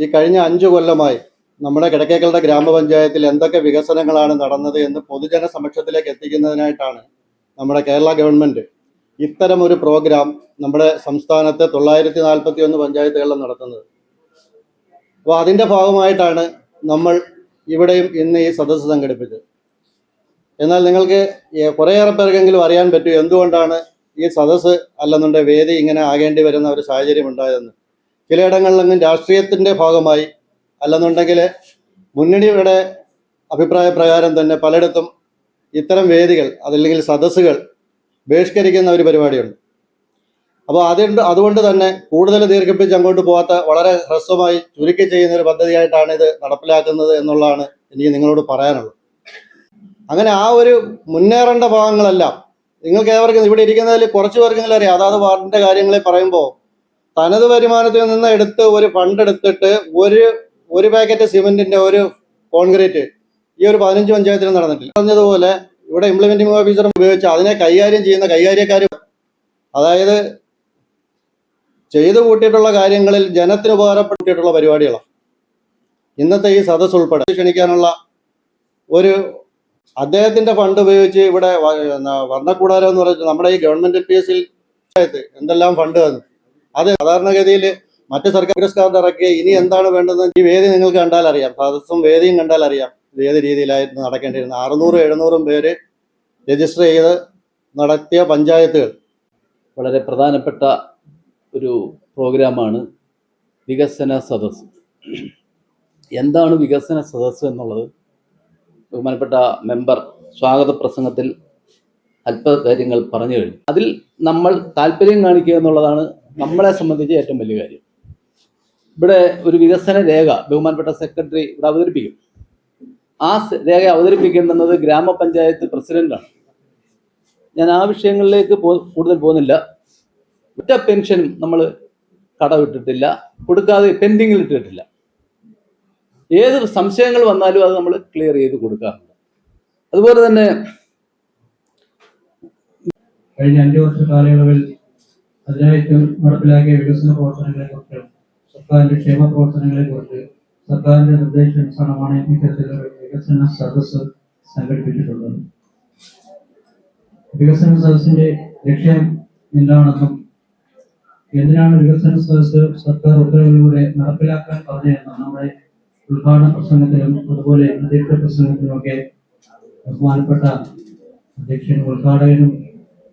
ഈ കഴിഞ്ഞ അഞ്ചു കൊല്ലമായി നമ്മുടെ കിഴക്കേക്കളുടെ ഗ്രാമപഞ്ചായത്തിൽ എന്തൊക്കെ വികസനങ്ങളാണ് നടന്നത് എന്ന് പൊതുജന സമക്ഷത്തിലേക്ക് എത്തിക്കുന്നതിനായിട്ടാണ് നമ്മുടെ കേരള ഗവൺമെന്റ് ഇത്തരം ഒരു പ്രോഗ്രാം നമ്മുടെ സംസ്ഥാനത്തെ തൊള്ളായിരത്തി നാൽപ്പത്തി ഒന്ന് പഞ്ചായത്തുകളിലും നടത്തുന്നത്. അപ്പോൾ അതിന്റെ ഭാഗമായിട്ടാണ് നമ്മൾ ഇവിടെയും ഇന്ന് ഈ സദസ്സ് സംഘടിപ്പിച്ചത്. എന്നാൽ നിങ്ങൾക്ക് കുറേയേറെ പേർക്കെങ്കിലും അറിയാൻ പറ്റും എന്തുകൊണ്ടാണ് ഈ സദസ്സ് അല്ലെന്നുണ്ടെ വേദി ഇങ്ങനെ ആകേണ്ടി വരുന്ന ഒരു സാഹചര്യം ഉണ്ടായതെന്ന്. ചിലയിടങ്ങളിലെങ്കിലും രാഷ്ട്രീയത്തിന്റെ ഭാഗമായി അല്ലെന്നുണ്ടെങ്കിൽ മുന്നണിയുടെ അഭിപ്രായ പ്രകാരം തന്നെ പലയിടത്തും ഇത്തരം വേദികൾ അതല്ലെങ്കിൽ സദസ്സുകൾ ബഹിഷ്കരിക്കുന്ന ഒരു പരിപാടിയുണ്ട്. അപ്പോൾ അതുകൊണ്ട് അതുകൊണ്ട് തന്നെ കൂടുതൽ ദീർഘിപ്പിച്ച് അങ്ങോട്ട് പോകാത്ത വളരെ ഹ്രസ്വമായി ചുരുക്കി ചെയ്യുന്ന ഒരു പദ്ധതിയായിട്ടാണ് ഇത് നടപ്പിലാക്കുന്നത് എന്നുള്ളതാണ് എനിക്ക് നിങ്ങളോട് പറയാനുള്ളത്. അങ്ങനെ ആ ഒരു മുന്നേറേണ്ട ഭാഗങ്ങളെല്ലാം നിങ്ങൾക്ക് ഏവർക്കും ഇവിടെ ഇരിക്കുന്നതിൽ കുറച്ച് പേർക്കെങ്കിലും അറിയാം അതാത് വാർഡിന്റെ കാര്യങ്ങളെ പറയുമ്പോൾ തനത് വരുമാനത്തിൽ നിന്ന് എടുത്ത് ഒരു ഫണ്ട് എടുത്തിട്ട് ഒരു ഒരു പാക്കറ്റ് സിമെന്റിന്റെ ഒരു കോൺക്രീറ്റ് ഈ ഒരു പതിനഞ്ച് പഞ്ചായത്തിൽ നടന്നിട്ടില്ല. പറഞ്ഞതുപോലെ ഇവിടെ ഇംപ്ലിമെന്റിംഗ് ഓഫീസർ ഉപയോഗിച്ച് അതിനെ കൈകാര്യം ചെയ്യുന്ന കൈകാര്യക്കാർ അതായത് ചെയ്തു കൂട്ടിയിട്ടുള്ള കാര്യങ്ങളിൽ ജനത്തിന് ഉപകാരപ്പെട്ടിട്ടുള്ള പരിപാടികളാണ്. ഇന്നത്തെ ഈ സദസ് ഉൾപ്പെടെ ക്ഷണിക്കാനുള്ള ഒരു അദ്ദേഹത്തിന്റെ ഫണ്ട് ഉപയോഗിച്ച് ഇവിടെ വർണക്കൂടാരം എന്ന് പറഞ്ഞാൽ നമ്മുടെ ഈ ഗവൺമെന്റ് പി എസിൽ എന്തെല്ലാം ഫണ്ട് വന്നു. അത് സാധാരണഗതിയിൽ മറ്റ് സർക്കാർ പുരസ്കാരം ഇനി എന്താണ് വേണ്ടതെന്ന് ഈ വേദി നിങ്ങൾ കണ്ടാൽ അറിയാം. സദസ്സും വേദിയും കണ്ടാൽ അറിയാം. ഇത് ഏത് രീതിയിലായിരുന്നു നടക്കേണ്ടിയിരുന്നത്. അറുന്നൂറ് എഴുന്നൂറും പേര് രജിസ്റ്റർ ചെയ്ത് നടത്തിയ പഞ്ചായത്തുകൾ. വളരെ പ്രധാനപ്പെട്ട ഒരു പ്രോഗ്രാമാണ് വികസന സദസ്സ്. എന്താണ് വികസന സദസ്സ് എന്നുള്ളത്? ബഹുമാനപ്പെട്ട മെമ്പർ സ്വാഗത പ്രസംഗത്തിൽ അല്പ കാര്യങ്ങൾ പറഞ്ഞു കഴിഞ്ഞു. അതിൽ നമ്മൾ താല്പര്യം കാണിക്കുക എന്നുള്ളതാണ് നമ്മളെ സംബന്ധിച്ച് ഏറ്റവും വലിയ കാര്യം. ഇവിടെ ഒരു വികസന രേഖ ബഹുമാനപ്പെട്ട സെക്രട്ടറി ഇവിടെ അവതരിപ്പിക്കും. ആ രേഖ അവതരിപ്പിക്കേണ്ടുന്നത് ഗ്രാമപഞ്ചായത്ത് പ്രസിഡന്റാണ്. ഞാൻ ആ വിഷയങ്ങളിലേക്ക് കൂടുതൽ പോകുന്നില്ല. ഒറ്റ പെൻഷൻ നമ്മൾ കടവിട്ടിട്ടില്ല. കൊടുക്കാതെ പെൻഡിങ്ങിൽ ഇട്ടിട്ടില്ല ഏത് സംശയങ്ങൾ വന്നാലും അത് നമ്മൾ ക്ലിയർ ചെയ്ത് കൊടുക്കാറുണ്ട്. അതുപോലെ തന്നെ കഴിഞ്ഞ അഞ്ചു വർഷ കാലയളവിൽ അതിനായിട്ട് നടപ്പിലാക്കിയ വികസന പ്രവർത്തനങ്ങളെ കുറിച്ച് സർക്കാരിന്റെ ക്ഷേമ പ്രവർത്തനങ്ങളെ കുറിച്ച് സർക്കാരിന്റെ നിർദ്ദേശാനുസരണമാണ് ഇത്തരത്തിലൊരു വികസന സദസ് സംഘടിപ്പിച്ചിട്ടുള്ളത്. വികസന സദസ്സിന്റെ ലക്ഷ്യം എന്താണെന്നും എന്തിനാണ് വികസന സദസ് സർക്കാർ ഉത്തരവിലൂടെ നടപ്പിലാക്കാൻ പറഞ്ഞതെന്നും നമ്മുടെ ഉദ്ഘാടന പ്രസംഗത്തിലും അതുപോലെ അധ്യക്ഷ പ്രസംഗത്തിലുമൊക്കെ ബഹുമാനപ്പെട്ട അധ്യക്ഷനും ഉദ്ഘാടകനും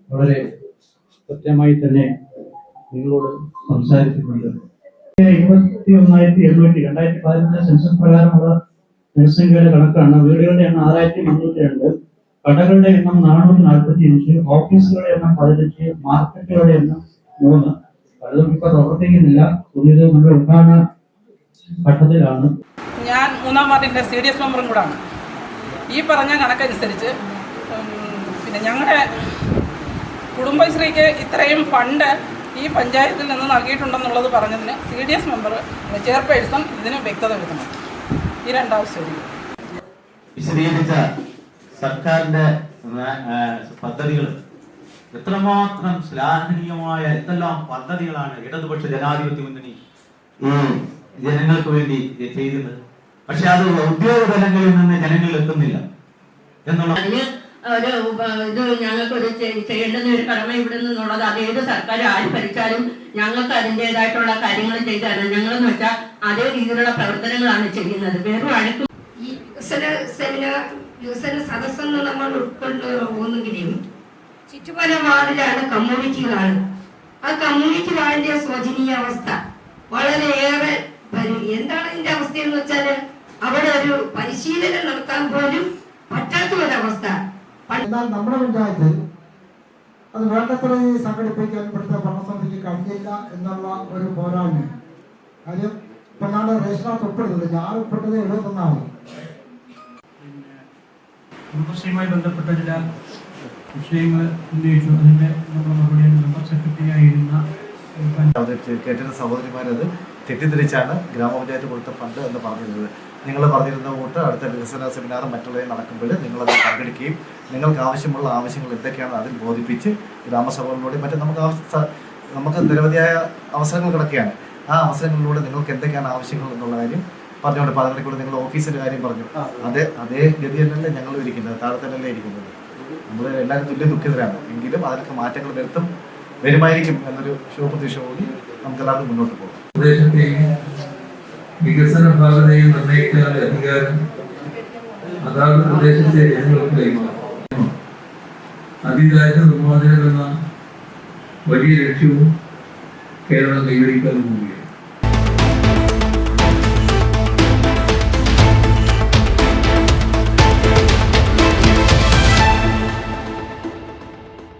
വളരെ കൃത്യമായി തന്നെ നിങ്ങളോട് സംസാരിച്ചിട്ടുണ്ട് ഇരുപത്തി ഒന്നായിരത്തി എഴുന്നൂറ്റി രണ്ടായിരത്തി പതിനഞ്ച് സെൻസസ് പ്രകാരമുള്ള ജനസംഖ്യയുടെ കണക്കാണ്. വീടുകളുടെ എണ്ണം ആറായിരത്തി മുന്നൂറ്റി രണ്ട് കടകളുടെ എണ്ണം നാനൂറ്റി നാൽപ്പത്തി അഞ്ച് ഓഫീസുകളുടെ എണ്ണം പതിനഞ്ച് മാർക്കറ്റുകളുടെ എണ്ണം മൂന്ന്. പലതും ഇപ്പൊ പ്രവർത്തിക്കുന്നില്ല. പുതിയത് നമ്മുടെ ഉദ്ഘാടന ഘട്ടത്തിലാണ്. ഞാൻ മൂന്നാം വാർഡിന്റെ എസ് മെമ്പറും കൂടാണ്. ഈ പറഞ്ഞ കണക്കനുസരിച്ച് പിന്നെ ഞങ്ങളുടെ കുടുംബശ്രീക്ക് ഇത്രയും ഫണ്ട് ഈ പഞ്ചായത്തിൽ നിന്ന് നൽകിയിട്ടുണ്ടെന്നുള്ളത് പറഞ്ഞതിന് C D S member chairperson ഇതിന് വ്യക്തത വരുത്തണം. ഈ രണ്ടാവശ്യം വിശദീകരിച്ച സർക്കാരിന്റെ പദ്ധതികൾ എത്രമാത്രം ശ്ലാഘനീയമായ എന്തെല്ലാം പദ്ധതികളാണ് ഇടതുപക്ഷ ജനാധിപത്യ മുന്നണി ജനങ്ങൾക്ക് വേണ്ടി ചെയ്തത് പക്ഷെ അത് ഉദ്യോഗ തലങ്ങളിൽ നിന്ന് ജനങ്ങളിൽ എത്തുന്നില്ല. എന്നുള്ള ഒരു ഇത് ഞങ്ങൾക്കൊരു ചെയ്യേണ്ടുന്ന ഒരു കടമ ഇവിടെ നിന്നുള്ളത് അത് ഏത് സർക്കാർ ആര് ഭരിച്ചാലും ഞങ്ങൾക്ക് അതിന്റെതായിട്ടുള്ള കാര്യങ്ങൾ ചെയ്തു തരണം. ഞങ്ങളെന്ന് വെച്ചാൽ അതേ രീതിയിലുള്ള പ്രവർത്തനങ്ങളാണ് ചെയ്യുന്നത്. വേറെ അടുത്ത് ഈ നമ്മൾ ചുറ്റുപല വാർഡിലാണ് കമ്മ്യൂണിറ്റികളാണ്. ആ കമ്മ്യൂണിറ്റി വാർഡിന്റെ ശോചനീയ അവസ്ഥ വളരെയേറെ എന്താണ് ഇതിന്റെ അവസ്ഥ എന്ന് വെച്ചാൽ അവിടെ ഒരു പരിശീലനം നടത്താൻ പോലും പറ്റാത്ത ഒരവസ്ഥ എന്നാൽ നമ്മുടെ പഞ്ചായത്ത് അത് വേണ്ടത്ര സംഘടിപ്പിക്കാൻ ഇവിടുത്തെ ഭരണസമിതിക്ക് കഴിഞ്ഞില്ല എന്നുള്ള ഒരു പോരായ്മ. കാര്യം ഇപ്പൊ നാളെ റേഷനകത്ത് ഒപ്പിടുന്നത് ഞാൻ ഒപ്പിട്ടത് ഒന്നാമത് കുടുംബശ്രീയുമായി ബന്ധപ്പെട്ട ചില വിഷയങ്ങൾ ഉന്നയിച്ചു. അതിന്റെ നമ്മുടെ മറുപടിയാണ് മെമ്പർ സെക്രട്ടറി ആയിരുന്ന കേട്ടിരുന്ന സഹോദരിമാരത് തെറ്റിദ്ധരിച്ചാണ് ഗ്രാമപഞ്ചായത്ത് കൊടുത്ത ഫണ്ട് എന്ന് പറഞ്ഞിരുന്നത്. നിങ്ങൾ പറഞ്ഞിരുന്ന കൂട്ട് അടുത്ത വികസന സെമിനാറും മറ്റുള്ളവയും നടക്കുമ്പോൾ നിങ്ങളത് പങ്കെടുക്കുകയും നിങ്ങൾക്ക് ആവശ്യമുള്ള ആവശ്യങ്ങൾ എന്തൊക്കെയാണ് അതിൽ ബോധിപ്പിച്ച് ഗ്രാമസഭകളിലൂടെ മറ്റും നമുക്ക് നമുക്ക് നിരവധിയായ അവസരങ്ങൾ കിടക്കുകയാണ്. ആ അവസരങ്ങളിലൂടെ നിങ്ങൾക്ക് എന്തൊക്കെയാണ് ആവശ്യങ്ങൾ എന്നുള്ള കാര്യം പറഞ്ഞുകൊണ്ട് അതിനിടയ്ക്കൂടെ നിങ്ങൾ ഓഫീസിന്റെ കാര്യം പറഞ്ഞു. അതേ അതേ ഗതിയല്ലല്ലേ ഞങ്ങൾ ഇരിക്കുന്നത് താഴെ തന്നെയല്ലേ ഇരിക്കുന്നത്. നമ്മൾ എല്ലാവരും തുല്യ ദുഃഖിതരാണ്. എങ്കിലും അതിലൊക്കെ മാറ്റങ്ങൾ വരുത്തും വരുമായിരിക്കും എന്നൊരു ശുഭപ്രതീക്ഷയോടെ നമുക്ക് എല്ലാവർക്കും മുന്നോട്ട് പോകും. പ്രദേശത്തെയും വികസന ഭാഗതയും നിർണയിക്കാനുള്ള അധികാരം അതാത് പ്രദേശത്തെ ജനങ്ങൾക്ക് കൈമാറും. അതിദാരിദ്ര്യ നിർമ്മാർജനം എന്ന വലിയ ലക്ഷ്യവും കേരളം കൈവരിക്കാൻ പോവുകയാണ്.